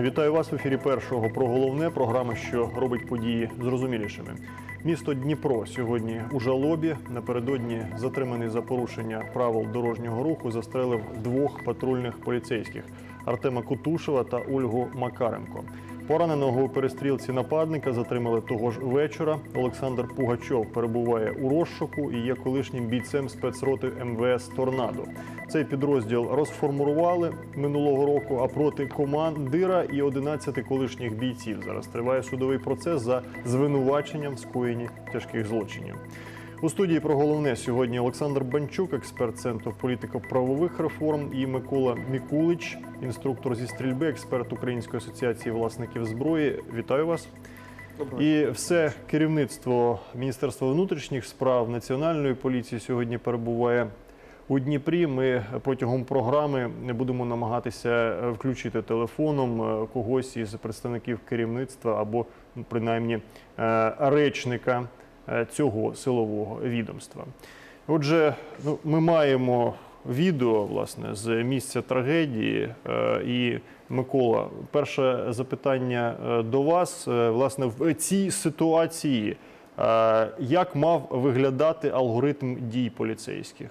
Вітаю вас в ефірі першого про головне програми, що робить події зрозумілішими. Місто Дніпро сьогодні у жалобі. Напередодні затриманий за порушення правил дорожнього руху застрелив двох патрульних поліцейських Артема Кутушева та Ольгу Макаренко. Пораненого у перестрілці нападника затримали того ж вечора. Олександр Пугачов перебуває у розшуку і є колишнім бійцем спецроти МВС Торнадо. Цей підрозділ розформували минулого року. А проти командира і 11 колишніх бійців зараз триває судовий процес за звинуваченням в скоєнні тяжких злочинів. У студії про головне сьогодні Олександр Банчук, експерт центру політико-правових реформ, і Микола Мікулич, інструктор зі стрільби, експерт Української асоціації власників зброї. Вітаю вас. І все керівництво Міністерства внутрішніх справ Національної поліції сьогодні перебуває у Дніпрі. Ми протягом програми не будемо намагатися е, включити телефоном е, когось із представників керівництва або ну, принаймні е, речника цього силового відомства. Отже, ну, ми маємо відео власне з місця трагедії. е, І Микола, перше запитання е, до вас. Е, Власне, в цій ситуації е, як мав виглядати алгоритм дій поліцейських?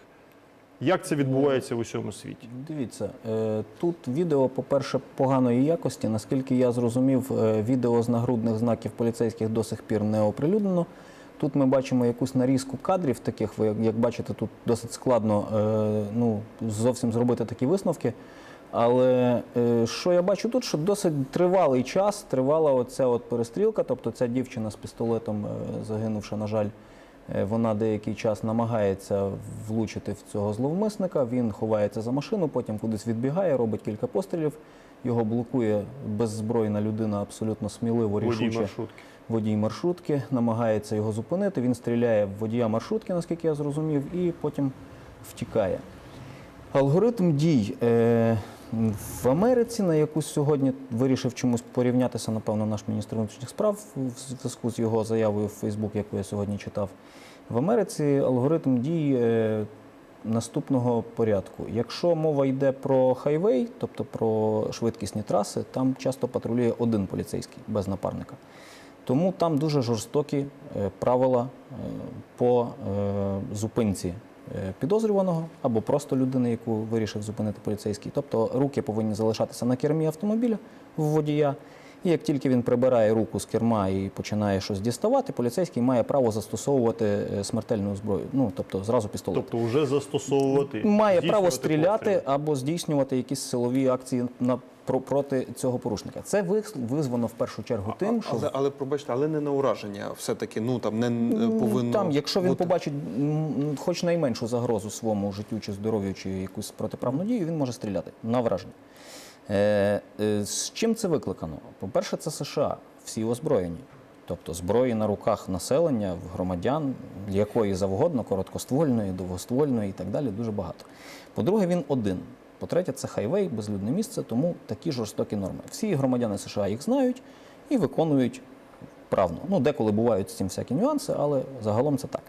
Як це відбувається в усьому світі? Дивіться, е, тут відео, по-перше, поганої якості. Наскільки я зрозумів, е, відео з нагрудних знаків поліцейських до сих пір не оприлюднено. Тут ми бачимо якусь нарізку кадрів таких. Ви як- бачите, тут досить складно е, ну, зовсім зробити такі висновки. Але е, що я бачу тут, що досить тривалий час тривала оця от перестрілка, тобто ця дівчина з пістолетом, е, загинувши, на жаль, Е, Вона деякий час намагається влучити в цього зловмисника. Він ховається за машину, потім кудись відбігає, робить кілька пострілів. Його блокує беззбройна людина, абсолютно сміливо, Водій маршрутки. Водій маршрутки намагається його зупинити. Він стріляє в водія маршрутки, наскільки я зрозумів, і потім втікає. Алгоритм дій е, в Америці, на яку сьогодні вирішив чомусь порівнятися, напевно, наш міністр внутрішніх справ в зв'язку з його заявою в Фейсбук, яку я сьогодні читав. В Америці алгоритм дій е, наступного порядку. Якщо мова йде про хайвей, тобто про швидкісні траси, там часто патрулює один поліцейський без напарника. Тому там дуже жорстокі е, правила е, по е, зупинці підозрюваного або просто людини, яку вирішив зупинити поліцейський. Тобто руки повинні залишатися на кермі автомобіля в водія. І як тільки він прибирає руку з керма і починає щось діставати, поліцейський має право застосовувати е, смертельну зброю. Ну тобто зразу пістолет. Тобто, вже застосовувати Має право стріляти постріли. або здійснювати якісь силові акції на про, проти цього порушника. Це визвано в першу чергу тим, що але, але пробачте, але не на ураження. Все-таки ну там не повинно там, якщо він бути. побачить хоч найменшу загрозу своєму життю чи здоров'ю, чи якусь протиправну дію, він може стріляти на враження. Е, е, з чим це викликано? По-перше, це США, всі озброєні. Тобто зброї на руках населення, громадян, якої завгодно, короткоствольної, довгоствольної і так далі, дуже багато. По-друге, він один. По-третє, це хайвей, безлюдне місце, тому такі жорстокі норми. Всі громадяни США їх знають і виконують правно. Ну, деколи бувають з цим всякі нюанси, але загалом це так.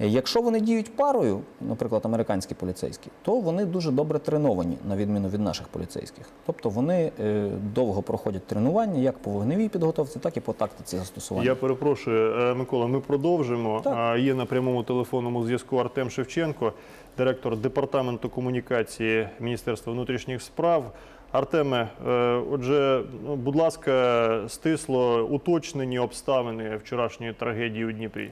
Якщо вони діють парою, наприклад, американські поліцейські, то вони дуже добре треновані, на відміну від наших поліцейських. Тобто вони е, довго проходять тренування як по вогневій підготовці, так і по тактиці застосування. Я перепрошую, е, Микола. Ми продовжимо. Так. Є на прямому телефонному зв'язку Артем Шевченко, директор департаменту комунікації Міністерства внутрішніх справ. Артеме, е, отже, ну, будь ласка, стисло уточнені обставини вчорашньої трагедії у Дніпрі.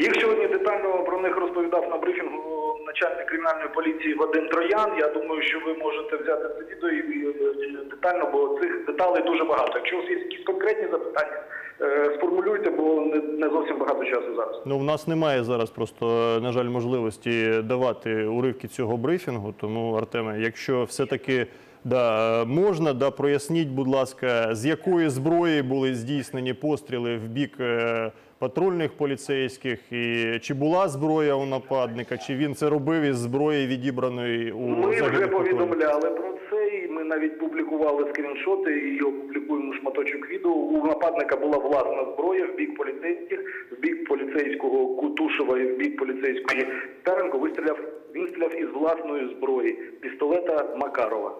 Їх сьогодні детально про них розповідав на брифінгу начальник кримінальної поліції Вадим Троян. Я думаю, що ви можете взяти це відео і е, детально, бо цих деталей дуже багато. Якщо у вас є якісь конкретні запитання, е, сформулюйте, бо не, зовсім багато часу зараз. Ну, в нас немає зараз просто, на жаль, можливості давати уривки цього брифінгу. Тому, Артеме, якщо все-таки да, можна, да, проясніть, будь ласка, з якої зброї були здійснені постріли в бік е, патрульних поліцейських, і чи була зброя у нападника, чи він це робив із зброї, відібраної у Ми вже повідомляли про це, і ми навіть публікували скріншоти і опублікуємо шматочок відео. У нападника була власна зброя в бік поліцейських, в бік поліцейського Кутушева і в бік поліцейської Старенко. Вистріляв він стріляв із власної зброї пістолета Макарова.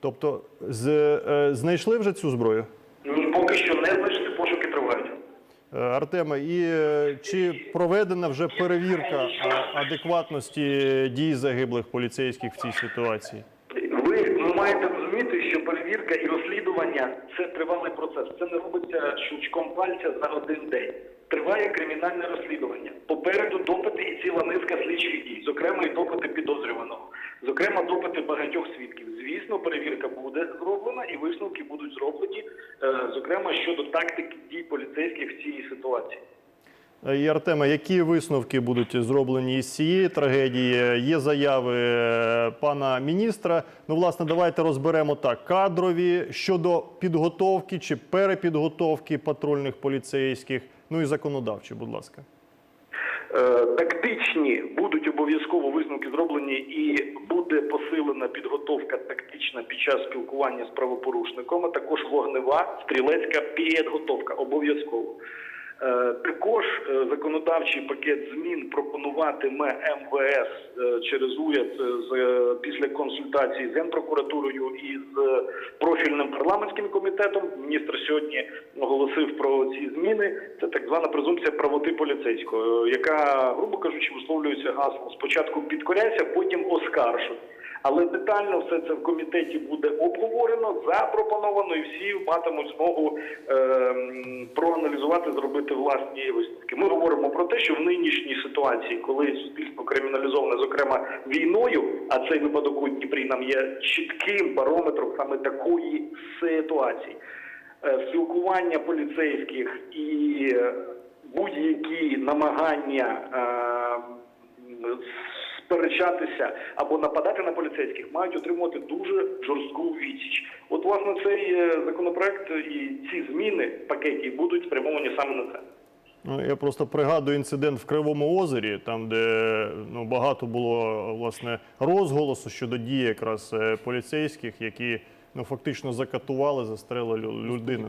Тобто, з, е, знайшли вже цю зброю? Ні, поки що не знайшли, Артема, і е, чи проведена вже перевірка е, адекватності дій загиблих поліцейських в цій ситуації? Ви маєте розуміти, що перевірка і розслідування це тривалий процес. Це не робиться щелчком пальця за один день. Триває кримінальне розслідування. Попереду допити і ціла низка слідчих дій, зокрема і допити підозрюваного, зокрема допити багатьох свідків. Звісно, перевірка буде зроблена і висновки будуть зроблені, е, зокрема щодо тактики дій поліцейських в цій ситуації. Е, І Артема, які висновки будуть зроблені із цієї трагедії? Є заяви е, пана міністра. Ну, власне, давайте розберемо так: кадрові щодо підготовки чи перепідготовки патрульних поліцейських. Ну і законодавчі, будь ласка. Е, Тактичні будуть обов'язково висновки зроблені, і буде посилена підготовка тактична під час спілкування з правопорушником, а також вогнева стрілецька підготовка обов'язково. Е, Також е, законодавчий пакет змін пропонуватиме МВС е, через уряд після консультацій з Генпрокуратурою і з профільним парламентським комітетом. Міністр сьогодні оголосив про ці зміни. Це так звана презумпція правоти поліцейського, яка, грубо кажучи, висловлюється гаслом спочатку підкоряйся, потім оскаржуй. Але детально все це в комітеті буде обговорено, запропоновано, і всі матимуть змогу е, проаналізувати, зробити власні висновки. Ми говоримо про те, що в нинішній ситуації, коли суспільство криміналізоване, зокрема війною, а цей випадок у Дніпрі нам є чітким барометром саме такої ситуації. Е, Спілкування поліцейських і будь-які намагання. Е, сперечатися або нападати на поліцейських мають отримувати дуже жорстку відсіч. От власне цей е, законопроект і ці зміни в пакеті будуть спрямовані саме на це. Ну, я просто пригадую інцидент в Кривому озері, там, де ну, багато було власне розголосу щодо дії якраз е, поліцейських, які ну, фактично закатували, застрелили лю- людину.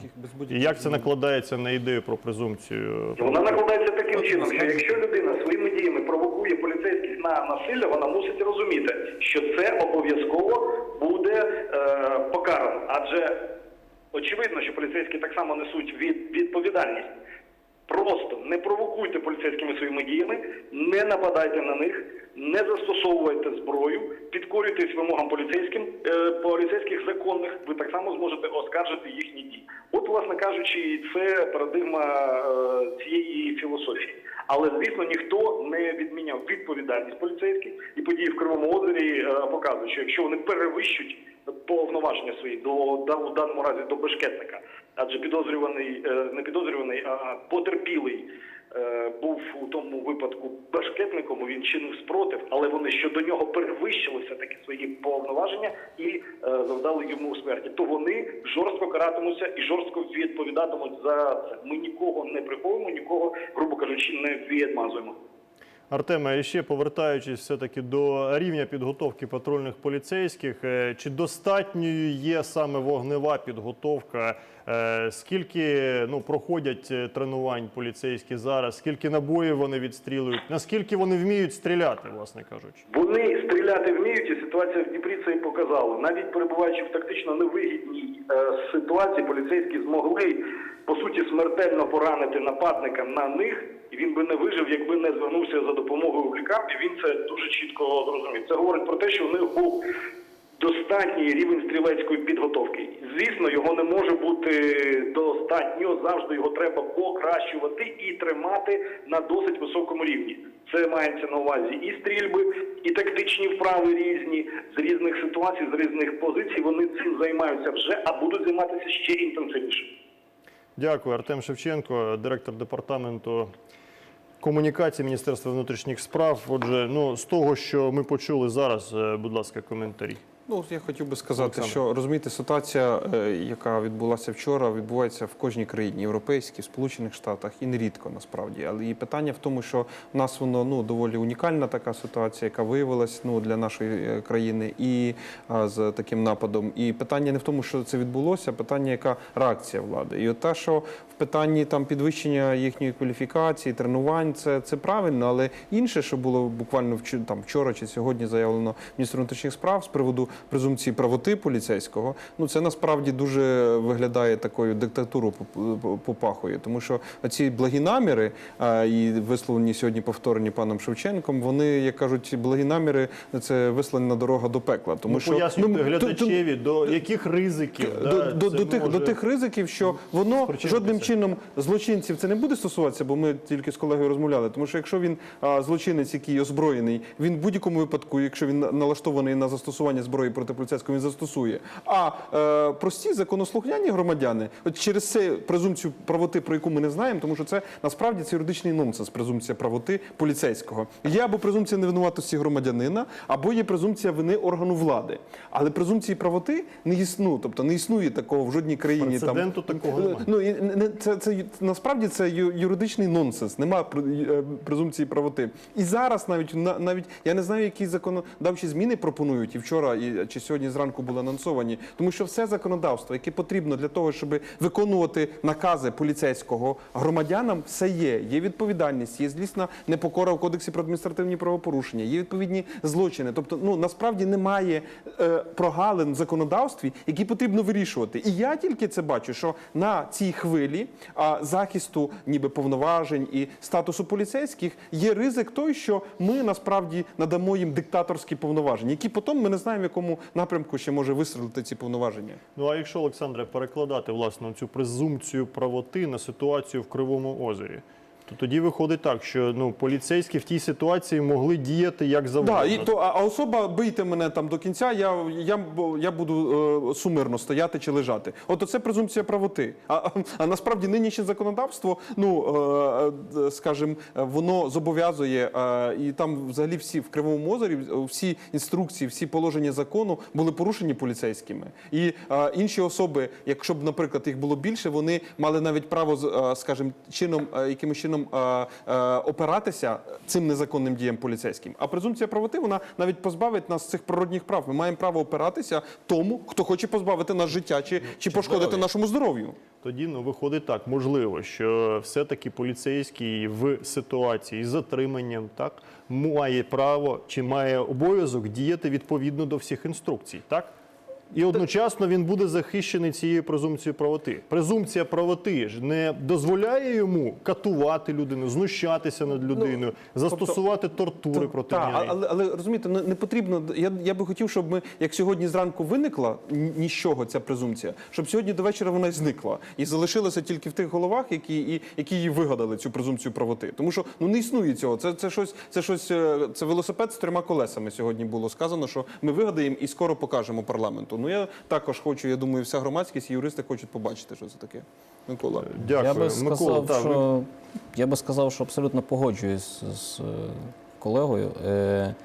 І як це накладається на ідею про презумпцію? Вона накладається таким чином, що якщо людина своїми діями провокує поліцейських на насилля, вона мусить розуміти, що це обов'язково буде е, покарано. Адже очевидно, що поліцейські так само несуть від, відповідальність. Просто не провокуйте поліцейськими своїми діями, не нападайте на них, не застосовуйте зброю, підкорюйтесь вимогам поліцейським е, поліцейських законних. Ви так само зможете оскаржити їхні дії. От, власне кажучи, це парадигма е, цієї філософії. Але звісно, ніхто не відміняв відповідальність поліцейських. І події в Кривому озері е, показують, що якщо вони перевищують повноваження свої до у даному разі до бешкетника, адже підозрюваний е, не підозрюваний, а потерпілий був у тому випадку бешкетником. Він чинив спротив, але вони щодо нього перевищили все таки свої повноваження і е, завдали йому смерті. То вони жорстко каратимуться і жорстко відповідатимуть за це. Ми нікого не приховуємо, нікого, грубо кажучи, не відмазуємо. Артеме, і ще повертаючись все-таки до рівня підготовки патрульних поліцейських, е, чи достатньою є саме вогнева підготовка? Е, Скільки ну, проходять е, тренувань поліцейські зараз? Скільки набоїв вони відстрілюють? Наскільки вони вміють стріляти, власне кажучи? Вони стріляти вміють, і ситуація в Дніпрі це і показала. Навіть перебуваючи в тактично невигідній е, ситуації, поліцейські змогли по суті смертельно поранити нападника на них, і він би не вижив, якби не звернувся за допомогою в лікарню. Він це дуже чітко зрозумів. Це говорить про те, що в них був достатній рівень стрілецької підготовки. Звісно, його не може бути достатньо. Завжди його треба покращувати і тримати на досить високому рівні. Це мається на увазі і стрільби, і тактичні вправи різні з різних ситуацій, з різних позицій. Вони цим займаються вже, а будуть займатися ще інтенсивніше. Дякую, Артем Шевченко, директор департаменту комунікації Міністерства внутрішніх справ. Отже, ну з того, що ми почули зараз, е, будь ласка, коментарі. Ну, я хотів би сказати, Олександр. що розумієте, ситуація, е, яка відбулася вчора, відбувається в кожній країні, європейській, Сполучених Штатах, і нерідко насправді. Але і питання в тому, що в нас воно ну доволі унікальна така ситуація, яка виявилась ну для нашої е, країни, і а, з таким нападом. І питання не в тому, що це відбулося, питання, яка реакція влади. І от те, що в питанні там підвищення їхньої кваліфікації, тренувань, це, це правильно, але інше, що було буквально вч- там вчора чи сьогодні заявлено міністром внутрішніх справ з приводу презумпції правоти поліцейського, ну це насправді дуже виглядає такою диктатурою поп- попахує, тому що ці благі наміри а, і висловлені сьогодні повторені паном Шевченком, вони, як кажуть, благі наміри це вислана дорога до пекла. Тому ну, що пояснюйте ну, глядачеві, до яких ризиків до, да, до, до, тих, може до тих ризиків, що воно жодним чином злочинців це не буде стосуватися, бо ми тільки з колегою розмовляли. Тому що якщо він а, злочинець, який озброєний, він в будь-якому випадку, якщо він налаштований на застосування зброї проти поліцейського, він застосує. А е, прості законослухняні громадяни, от через це презумпцію правоти, про яку ми не знаємо, тому що це насправді це юридичний нонсенс, презумпція правоти поліцейського. Є або презумпція невинуватості громадянина, або є презумпція вини органу влади. Але презумпції правоти не існує, тобто не існує такого в жодній країні. Там, такого немає. Ну і не це, це насправді це юридичний нонсенс. Нема е, презумпції правоти. І зараз навіть на- навіть я не знаю, які законодавчі зміни пропонують і вчора, і чи сьогодні зранку були анонсовані, тому що все законодавство, яке потрібно для того, щоб виконувати накази поліцейського громадянам, все є. Є відповідальність, є злісна непокора в кодексі про адміністративні правопорушення, є відповідні злочини. Тобто, ну насправді немає е, прогалин в законодавстві, які потрібно вирішувати. І я тільки це бачу, що на цій хвилі а, захисту, ніби повноважень і статусу поліцейських є ризик той, що ми насправді надамо їм диктаторські повноваження, які потім ми не знаємо, в якому напрямку ще може вистрілити ці повноваження. Ну а якщо Олександре перекладати власне цю презумпцію правоти на ситуацію в Кривому озері, то тоді виходить так, що ну поліцейські в тій ситуації могли діяти як завгодно. Да, і а, особа бийте мене там до кінця, я, я, я буду е, сумирно стояти чи лежати. От це презумпція правоти. А, а, а насправді нинішнє законодавство, ну е, е, скажімо, воно зобов'язує, е, і там взагалі всі в Кривому озері, всі інструкції, всі положення закону були порушені поліцейськими. І е, інші особи, якщо б, наприклад, їх було більше, вони мали навіть право, е, скажімо, чином, е, якимось чином е, е, опиратися цим незаконним діям поліцейським. А презумпція правоти вона навіть позбавить нас цих природних прав. Ми маємо право опиратися тому, хто хоче позбавити нас життя чи, чи пошкодити нашому здоров'ю. Тоді ну виходить так, можливо, що все-таки поліцейський в ситуації з затриманням так має право чи має обов'язок діяти відповідно до всіх інструкцій, так? І одночасно він буде захищений цією презумпцією правоти. Презумпція правоти ж не дозволяє йому катувати людину, знущатися над людиною, застосувати тортури проти Так, неї. але, але розумієте, не, не потрібно. Я, я би хотів, щоб ми, як сьогодні зранку виникла ні ні з чого ця презумпція, щоб сьогодні до вечора вона зникла і залишилася тільки в тих головах, які, і, які її вигадали, цю презумпцію правоти. Тому що ну не існує цього. Це, це щось, це щось, е, це велосипед з трьома колесами. Сьогодні було сказано, що ми вигадаємо і скоро покажемо парламенту. Ну я також хочу. Я думаю, вся громадськість і юристи хочуть побачити, що це таке. Микола. Дякую, Я би сказав, Микола. ви- що, я би сказав, що абсолютно погоджуюсь з е, колегою. Е,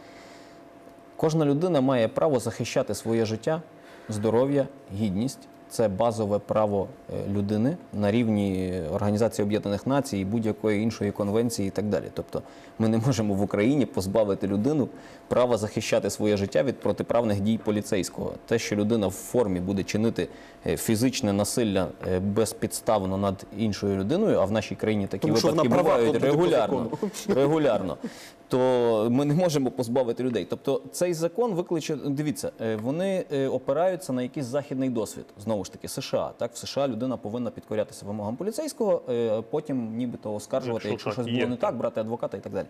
Кожна людина має право захищати своє життя, здоров'я, гідність. Це базове право е, людини на рівні Організації Об'єднаних Націй і будь-якої іншої конвенції і так далі. Тобто ми не можемо в Україні позбавити людину права захищати своє життя від протиправних дій поліцейського. Те, що людина в формі буде чинити е, фізичне насилля е, безпідставно над іншою людиною, а в нашій країні такі Тому випадки бувають тобто, регулярно, регулярно, то ми не можемо позбавити людей. Тобто цей закон викличе, дивіться, е, вони опираються на якийсь західний досвід. Знову ж таки, США. Так, в США людина повинна підкорятися вимогам поліцейського, потім нібито оскаржувати, Якщо якщо, так щось є, було не так. брати адвоката і так далі.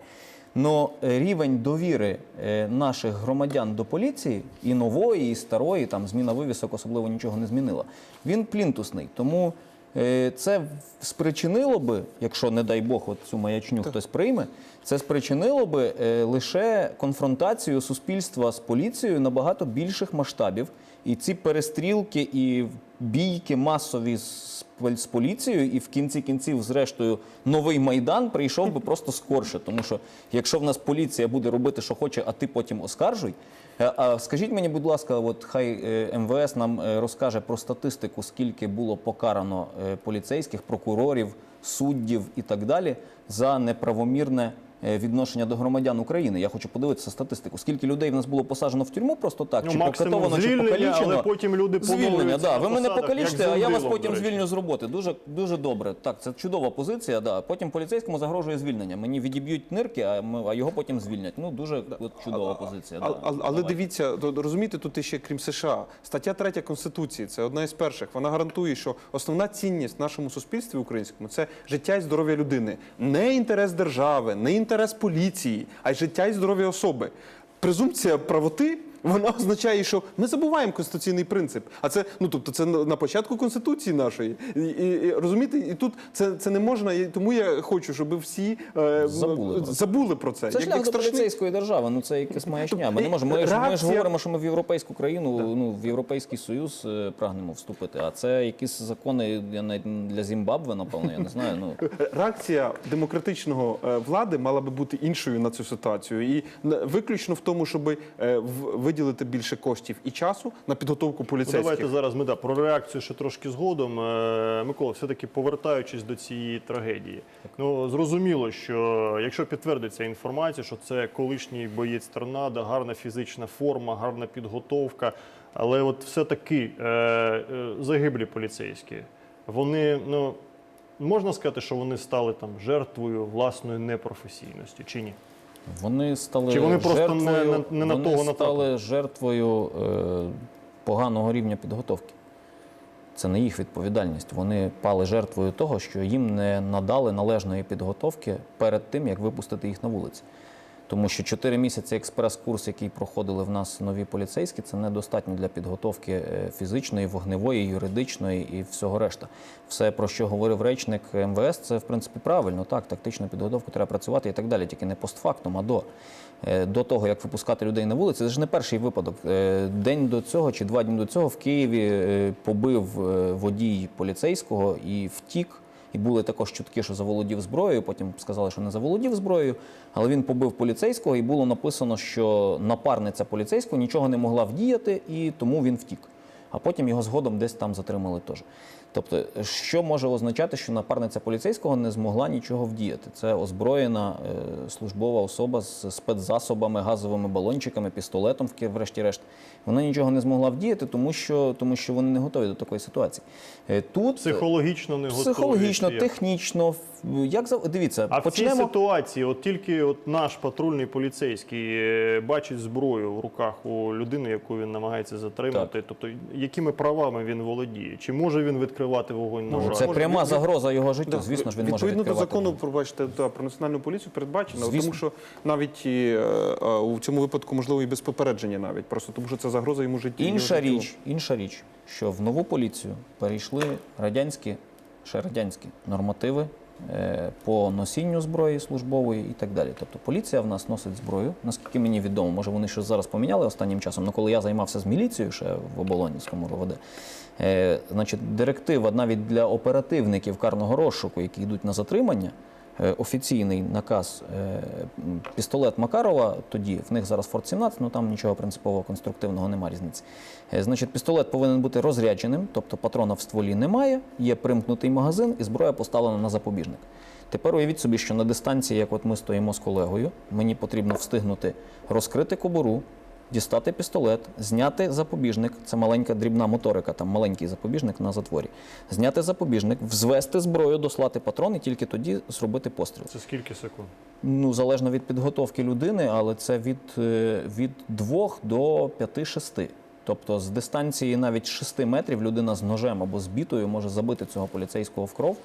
Но рівень довіри е, наших громадян до поліції і нової, і старої, там зміна вивісок особливо нічого не змінила. Він плінтусний. Тому е, це спричинило би, якщо не дай Бог, от цю маячню хтось прийме, це спричинило би е, лише конфронтацію суспільства з поліцією набагато більших масштабів. І ці перестрілки і бійки масові з пол- з поліцією, і в кінці кінців, зрештою, новий майдан прийшов би просто скорше. Тому що якщо в нас поліція буде робити, що хоче, а ти потім оскаржуй. Е, А скажіть мені, будь ласка, от хай е, МВС нам е, розкаже про статистику, скільки було покарано поліцейських, прокурорів, суддів і так далі за неправомірне відношення до громадян України. Я хочу подивитися статистику. Скільки людей в нас було посаджено в тюрму просто так, Ну, чи покатовано, чи покалічено. але потім люди Звільнення, да. на Ви мене покалічте, а я вас потім звільню з роботи. Дуже дуже добре. Так, це чудова позиція. Да. Потім поліцейському загрожує звільнення. Мені відіб'ють нирки, а ми- а його потім звільнять. Ну дуже от, чудова позиція. А- да. але Давай. дивіться, то- розумієте, тут ще крім США, стаття 3 Конституції, це одна із перших. Вона гарантує, що основна цінність в нашому суспільстві українському це життя і здоров'я людини. Не інтерес держави, не інтерес поліції, а й життя і здоров'я особи. Презумпція правоти. Вона означає, що ми забуваємо конституційний принцип. А це ну тобто це на початку конституції нашої. І, і, і розумієте, і тут це, це не можна. І тому я хочу, щоб всі е, Забули про це. забули про це. Це Як- шлях як до страшний- поліцейської держави. Ну це якась маячня. Ми не можемо. Ми, ж- ми ж говоримо, що ми в європейську країну, ну в європейський союз е, прагнемо вступити. А це якісь закони я навіть для Зімбабве, напевно, я не знаю. Ну Реакція демократичного е, влади мала би бути іншою на цю ситуацію, і не- виключно в тому, щоб е, в- виділити більше коштів і часу на підготовку Ну, поліцейських. давайте зараз ми да, про реакцію ще трошки згодом. Е, Микола, все-таки повертаючись до цієї трагедії. Ну, зрозуміло, що якщо підтвердиться інформація, що це колишній боєць торнадо, гарна фізична форма, гарна підготовка, але от все-таки е, е, загиблі поліцейські, вони, ну, можна сказати, що вони стали там жертвою власної непрофесійності чи ні? Вони стали Чи вони просто не- не- не на вони того стали жертвою е, поганого рівня підготовки. Це не їх відповідальність. Вони пали жертвою того, що їм не надали належної підготовки перед тим, як випустити їх на вулиці. Тому що 4 місяці експрес-курс, який проходили в нас нові поліцейські, це недостатньо для підготовки е, фізичної, вогневої, юридичної і всього решта. Все, про що говорив речник МВС, це в принципі правильно. Так, тактичну підготовку треба працювати і так далі, тільки не постфактум, а до. Е, До того, як випускати людей на вулиці, це ж не перший випадок. Е, День до цього чи два дні до цього в Києві побив водій поліцейського і втік. І були також чутки, що заволодів зброєю. Потім сказали, що не заволодів зброєю, але він побив поліцейського, і було написано, що напарниця поліцейського нічого не могла вдіяти, і тому він втік. А потім його згодом десь там затримали теж. Тобто, що може означати, що напарниця поліцейського не змогла нічого вдіяти? Це озброєна е, службова особа з спецзасобами, газовими балончиками, пістолетом, врешті-решт. Вона нічого не змогла вдіяти, тому що, тому що вони не готові до такої ситуації. Е, Тут Психологічно не готові. Психологічно, як? технічно. в- Як за дивіться, А в цій ситуації, от тільки от наш патрульний поліцейський е, бачить зброю в руках у людини, яку він намагається затримати. Тобто, якими правами він володіє? Чи може він відкривати вогонь Ну, ножа? це пряма загроза його життю. Да, Звісно ж, він може відповідно до закону, пробачте, та, про національну поліцію передбачено, Звісно. тому що навіть і, е, у цьому випадку можливо і без попередження, навіть просто тому, що це загроза йому життю. Інша його річ, інша річ, що в нову поліцію перейшли радянські, ще радянські нормативи е, по носінню зброї службової і так далі. Тобто поліція в нас носить зброю, наскільки мені відомо, може вони щось зараз поміняли останнім часом, але коли я займався з міліцією ще в Оболонському РОВД, е, значить, директива навіть для оперативників карного розшуку, які йдуть на затримання, офіційний наказ е, пістолет Макарова, тоді в них зараз Форт 17, ну там нічого принципово конструктивного немає різниці. Е, Значить, пістолет повинен бути розрядженим, тобто патрона в стволі немає, є примкнутий магазин і зброя поставлена на запобіжник. Тепер уявіть собі, що на дистанції, як от ми стоїмо з колегою, мені потрібно встигнути розкрити кобуру, дістати пістолет, зняти запобіжник, це маленька дрібна моторика, там маленький запобіжник на затворі. Зняти запобіжник, взвести зброю, дослати патрон і тільки тоді зробити постріл. Це скільки секунд? Ну, залежно від підготовки людини, але це від, е, від 2 до 5-6. Тобто з дистанції навіть 6 метрів людина з ножем або з бітою може забити цього поліцейського в кров.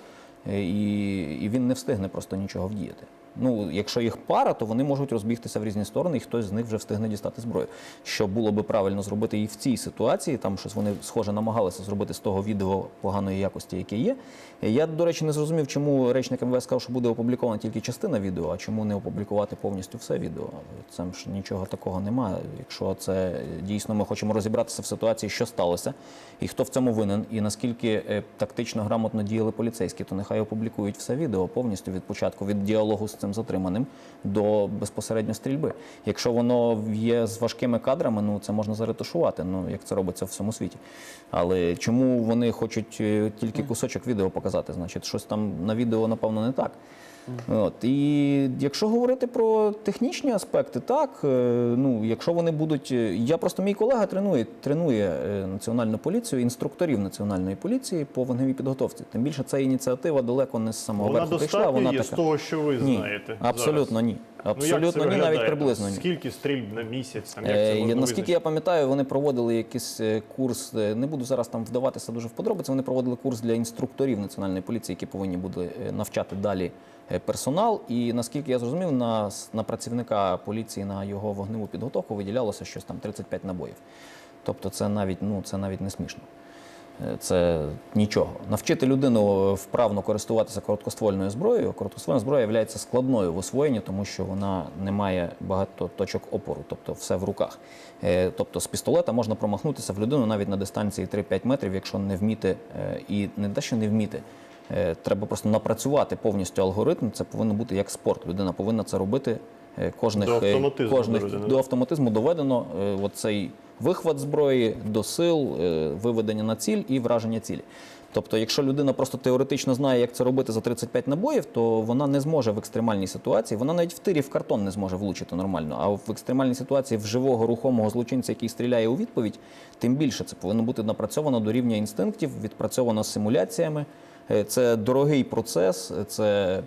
е, і, і він не встигне просто нічого вдіяти. Ну, якщо їх пара, то вони можуть розбігтися в різні сторони, і хтось з них вже встигне дістати зброю. Що було би правильно зробити і в цій ситуації, там щось вони схоже намагалися зробити з того відео поганої якості, яке є. Я, до речі, не зрозумів, чому речник МВС сказав, що буде опублікована тільки частина відео, а чому не опублікувати повністю все відео. Це ж нічого такого немає. Якщо це дійсно ми хочемо розібратися в ситуації, що сталося, і хто в цьому винен, і наскільки е, тактично грамотно діяли поліцейські, то нехай опублікують все відео повністю від початку, від діалогу з цим затриманим до безпосередньо стрільби. Якщо воно є з важкими кадрами, ну це можна заретушувати, ну як це робиться в всьому світі. Але чому вони хочуть е, тільки кусочок відео показати? Значить, щось там на відео, напевно, не так. От. І якщо говорити про технічні аспекти, так, е, ну, якщо вони будуть. е, Я просто мій колега тренує, тренує е, національну поліцію, інструкторів національної поліції по вогневій підготовці. Тим більше ця ініціатива далеко не з самого Вона верху прийшла. Вона є така. з того, що ви ні, знаєте. абсолютно зараз. ні. Ну, Абсолютно ні, навіть приблизно ні. Скільки стрільб на місяць? Там, як Е, це можна Наскільки визначити? я пам'ятаю, вони проводили якийсь е, курс. е, Не буду зараз там вдаватися дуже в подробиці. Вони проводили курс для інструкторів національної поліції, які повинні були навчати далі персонал. І наскільки я зрозумів, на, на працівника поліції на його вогневу підготовку виділялося щось там 35 набоїв. Тобто, це навіть ну це навіть не смішно. Це нічого. Навчити людину вправно користуватися короткоствольною зброєю. Короткоствольна зброя є складною в освоєнні, тому що вона не має багато точок опору, тобто все в руках. Е, Тобто з пістолета можна промахнутися в людину навіть на дистанції 3-5 метрів, якщо не вміти е, і не те, що не вміти. е, Треба просто напрацювати повністю алгоритм. Це повинно бути як спорт. Людина повинна це робити кожних, До автоматизму кожних до автоматизму доведено оцей вихват зброї до сил, е, виведення на ціль і враження цілі. Тобто, якщо людина просто теоретично знає, як це робити за 35 набоїв, то вона не зможе в екстремальній ситуації, вона навіть в тирі в картон не зможе влучити нормально. А в екстремальній ситуації в живого рухомого злочинця, який стріляє у відповідь, тим більше це повинно бути напрацьовано до рівня інстинктів, відпрацьовано симуляціями. Е, Це дорогий процес, це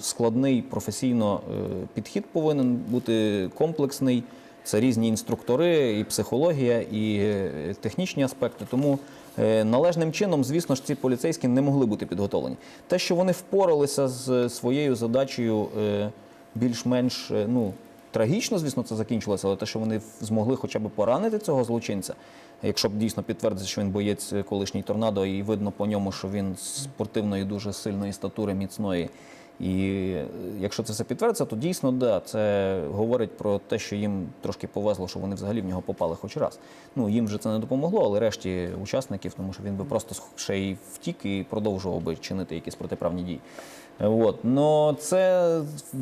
складний професійно е, підхід повинен бути комплексний. Це різні інструктори, і психологія, і е, технічні аспекти. Тому е, належним чином, звісно ж, ці поліцейські не могли бути підготовлені. Те, що вони впоралися з своєю задачею е, більш-менш е, ну, трагічно, звісно, це закінчилося, але те, що вони змогли хоча б поранити цього злочинця, якщо б дійсно підтвердиться, що він боєць е, колишній торнадо, і видно по ньому, що він спортивної, дуже сильної статури, міцної. І якщо це все підтвердиться, то дійсно да, це говорить про те, що їм трошки повезло, що вони взагалі в нього попали хоч раз. Ну їм вже це не допомогло, але решті учасників, тому що він би просто ще й втік і продовжував би чинити якісь протиправні дії. От. Но це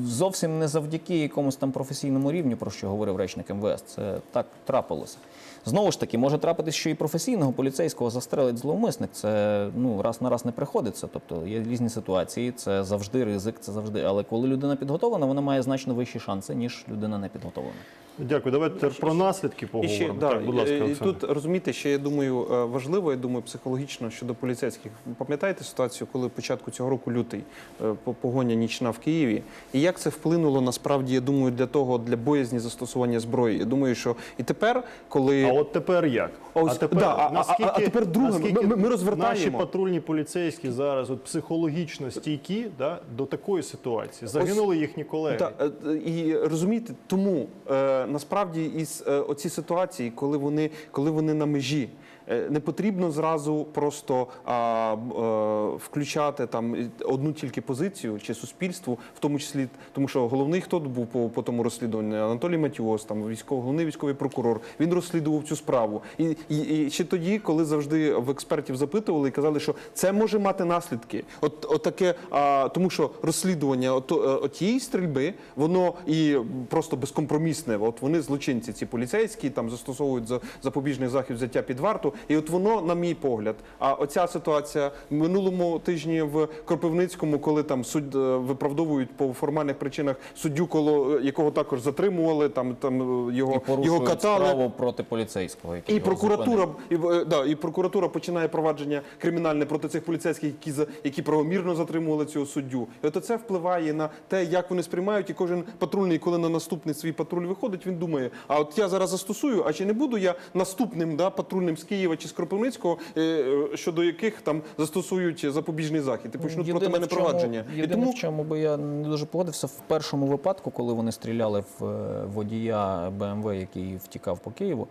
зовсім не завдяки якомусь там професійному рівню, про що говорив речник МВС. Це так трапилося. Знову ж таки, може трапитись, що і професійного поліцейського застрелить зловмисник. Це ну раз на раз не приходиться. Тобто є різні ситуації, це завжди ризик, це завжди. Але коли людина підготовлена, вона має значно вищі шанси, ніж людина не підготовлена. Дякую. Давайте тепер про наслідки І поговоримо. ще, да, так, будь ласка, і- і тут розумієте, ще я думаю, е, важливо, я думаю, психологічно щодо поліцейських. Пам'ятаєте ситуацію, коли початку цього року лютий е, по- погоня нічна в Києві? І як це вплинуло насправді, я думаю, для того, для боязні застосування зброї? Я думаю, що і тепер, коли А от тепер як? Ось, а тепер, да, а- а- наскільки, а тепер друге, наскільки ми- ми розвертаємо. Наші патрульні поліцейські зараз от психологічно стійкі да, до такої ситуації. Загинули їхні колеги. Так, е, е, і розумієте, тому е, насправді із е, оці ситуації, коли вони, коли вони на межі. Е, Не потрібно зразу просто а, б- е, включати там одну тільки позицію чи суспільству, в тому числі, тому що головний хто був по, по тому розслідуванню Анатолій Матіос, там військовий головний військовий прокурор. Він розслідував цю справу. І, і, і ще тоді, коли завжди в експертів запитували і казали, що це може мати наслідки. От, от таке, а, тому що розслідування от, е, от тієї стрільби, воно і просто безкомпромісне. От вони злочинці, ці поліцейські там застосовують за запобіжний захід взяття під варту. І от воно, на мій погляд, а оця ситуація минулому тижні в Кропивницькому, коли там суд е, виправдовують по формальних причинах суддю, коло е, якого також затримували, там там е, І його, його порушують катали. справу проти поліцейського. який І його прокуратура, і, да, і прокуратура починає провадження кримінальне проти цих поліцейських, які які правомірно затримували цього суддю. І от це впливає на те, як вони сприймають, і кожен патрульний, коли на наступний свій патруль виходить, він думає: а от я зараз застосую, а чи не буду я наступним да, патрульним з Києва Києва чи з Кропивницького, е, е, щодо яких там застосують запобіжний захід і почнуть проти мене чому- провадження. І тому в чому би я не дуже погодився, в першому випадку, коли вони стріляли в е, водія БМВ, який втікав по Києву,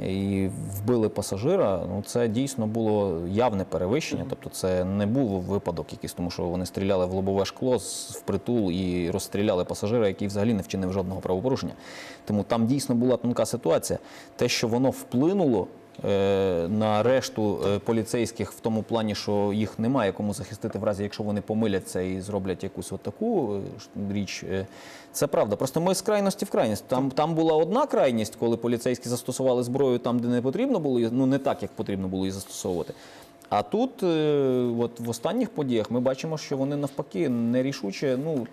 і вбили пасажира, ну це дійсно було явне перевищення. Тобто це не був випадок якийсь, тому що вони стріляли в лобове шкло з- впритул і розстріляли пасажира, який взагалі не вчинив жодного правопорушення. Тому там дійсно була тонка ситуація. Те, що воно вплинуло на решту е, поліцейських в тому плані, що їх немає кому захистити в разі, якщо вони помиляться і зроблять якусь отаку е, річ. е, Це правда. Просто ми з крайності в крайність. Там, там була одна крайність, коли поліцейські застосували зброю там, де не потрібно було, ну не так, як потрібно було її застосовувати. А тут, е, от в останніх подіях, ми бачимо, що вони навпаки нерішуче, ну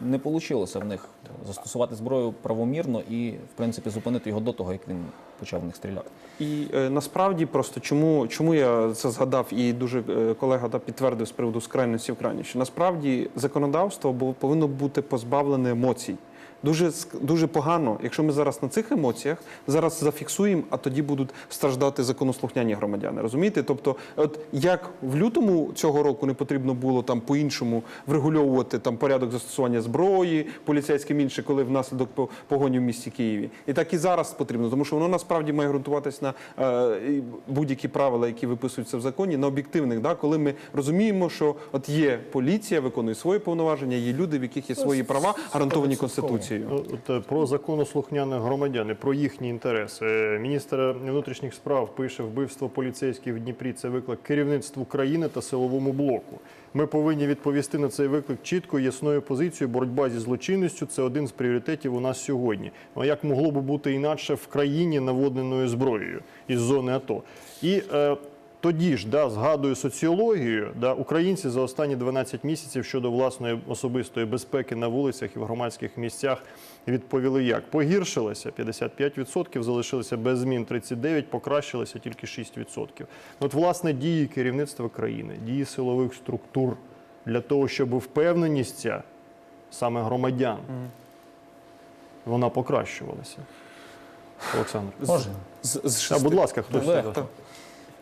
не вийшло в них застосувати зброю правомірно і, в принципі, зупинити його до того, як він почав в них стріляти. І е, насправді просто чому, чому я це згадав, і дуже е, колега да, підтвердив з приводу з крайності в крайність, що насправді законодавство було, повинно бути позбавлене емоцій. Дуже дуже погано, якщо ми зараз на цих емоціях зараз зафіксуємо, а тоді будуть страждати законослухняні громадяни. Розумієте? Тобто, от як в лютому цього року не потрібно було там по-іншому врегульовувати там порядок застосування зброї, поліцейським інше, коли внаслідок по- погоні в місті Києві, і так і зараз потрібно, тому що воно насправді має ґрунтуватись на е, будь-які правила, які виписуються в законі, на об'єктивних, да, коли ми розуміємо, що от є поліція, виконує свої повноваження, є люди, в яких є свої права, гарантовані конституцією. Ну, От, е, про законослухняних громадян про їхні інтереси. Е, Міністр внутрішніх справ пише вбивство поліцейських в Дніпрі. Це виклик керівництву країни та силовому блоку. Ми повинні відповісти на цей виклик чітко, ясною позицією. Боротьба зі злочинністю це один з пріоритетів у нас сьогодні. Ну, а як могло би бути інакше в країні наводненою зброєю із зони АТО? І е, тоді ж, да, згадую соціологію, да, українці за останні 12 місяців щодо власної особистої безпеки на вулицях і в громадських місцях відповіли як? Погіршилося 55%, залишилися без змін 39%, покращилося тільки 6%. От, власне, дії керівництва країни, дії силових структур для того, щоб впевненість ця, саме громадян, вона покращувалася. Олександр. Можна? З, з А, будь ласка, хтось. Олег, сказав. так. Е,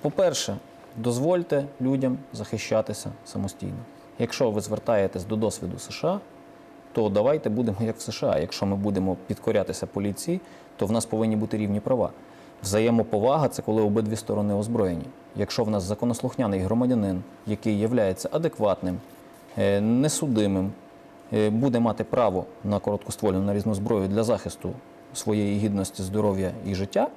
По-перше, дозвольте людям захищатися самостійно. Якщо ви звертаєтесь до досвіду США, то давайте будемо як в США. Якщо ми будемо підкорятися поліції, то в нас повинні бути рівні права. Взаємоповага це коли обидві сторони озброєні. Якщо в нас законослухняний громадянин, який є адекватним, е, несудимим, е, буде мати право на короткоствольну нарізну зброю для захисту своєї гідності, здоров'я і життя,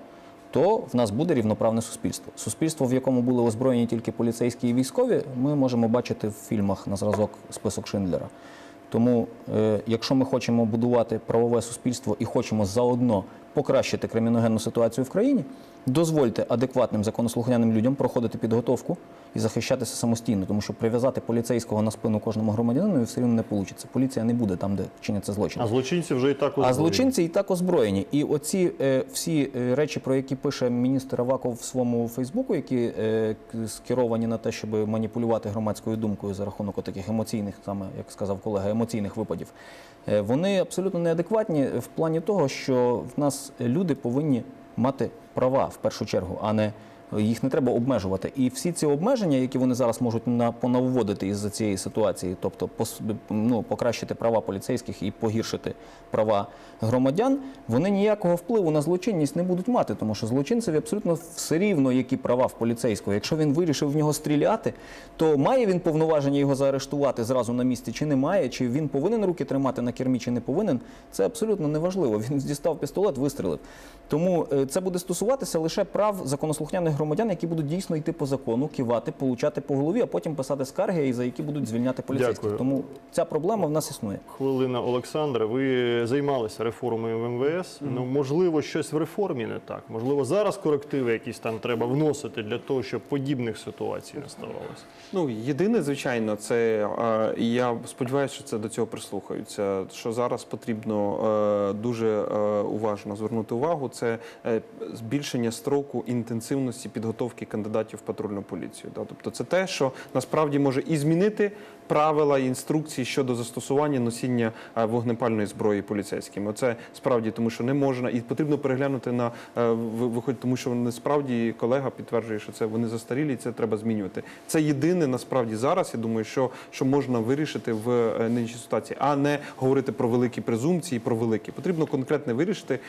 то в нас буде рівноправне суспільство. Суспільство, в якому були озброєні тільки поліцейські і військові, ми можемо бачити в фільмах на зразок список Шиндлера. Тому, е, якщо ми хочемо будувати правове суспільство і хочемо заодно покращити криміногенну ситуацію в країні, дозвольте адекватним законослухняним людям проходити підготовку і захищатися самостійно, тому що прив'язати поліцейського на спину кожному громадянину все рівно не вийде. Поліція не буде там, де чиняться злочини. А злочинці вже і так А озброєні. злочинці і так озброєні. І оці е, всі е, речі, про які пише міністр Аваков в своєму Фейсбуку, які е, скеровані на те, щоб маніпулювати громадською думкою за рахунок таких емоційних, саме як сказав колега, емоційних випадів, е, вони абсолютно неадекватні в плані того, що в нас люди повинні мати права в першу чергу, а не їх не треба обмежувати. І всі ці обмеження, які вони зараз можуть на понавводити із-за цієї ситуації, тобто ну, покращити права поліцейських і погіршити права громадян, вони ніякого впливу на злочинність не будуть мати, тому що злочинцеві абсолютно все рівно, які права в поліцейського. Якщо він вирішив в нього стріляти, то має він повноваження його заарештувати зразу на місці, чи не має, чи він повинен руки тримати на кермі, чи не повинен. Це абсолютно неважливо. Він дістав пістолет, вистрілив. Тому е, це буде стосуватися лише прав законослухняних громадян, які будуть дійсно йти по закону, кивати, получати по голові, а потім писати скарги, і за які будуть звільняти поліцейських. Дякую. Тому ця проблема в нас існує. Хвилина Олександра. Ви займалися реформою в МВС. Ну можливо, щось в реформі не так. Можливо, зараз корективи якісь там треба вносити для того, щоб подібних ситуацій не ставалося. Ну, єдине, звичайно, це я сподіваюся, що це до цього прислухаються. Що зараз потрібно е, дуже е, уважно звернути увагу, це е, збільшення строку інтенсивності якості підготовки кандидатів в патрульну поліцію. Тобто це те, що насправді може і змінити правила і інструкції щодо застосування носіння е, вогнепальної зброї поліцейськими. Оце справді тому, що не можна, і потрібно переглянути на е, ви- виходить, тому що вони справді колега підтверджує, що це вони застарілі, і це треба змінювати. Це єдине насправді зараз. Я думаю, що, що можна вирішити в е, нинішній ситуації, а не говорити про великі презумпції, про великі. Потрібно конкретно вирішити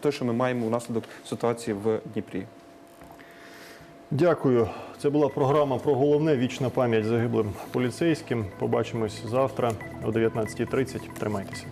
те, що ми маємо внаслідок ситуації в Дніпрі. Дякую. Це була програма про головне вічна пам'ять загиблим поліцейським. Побачимось завтра о 19.30. Тримайтеся.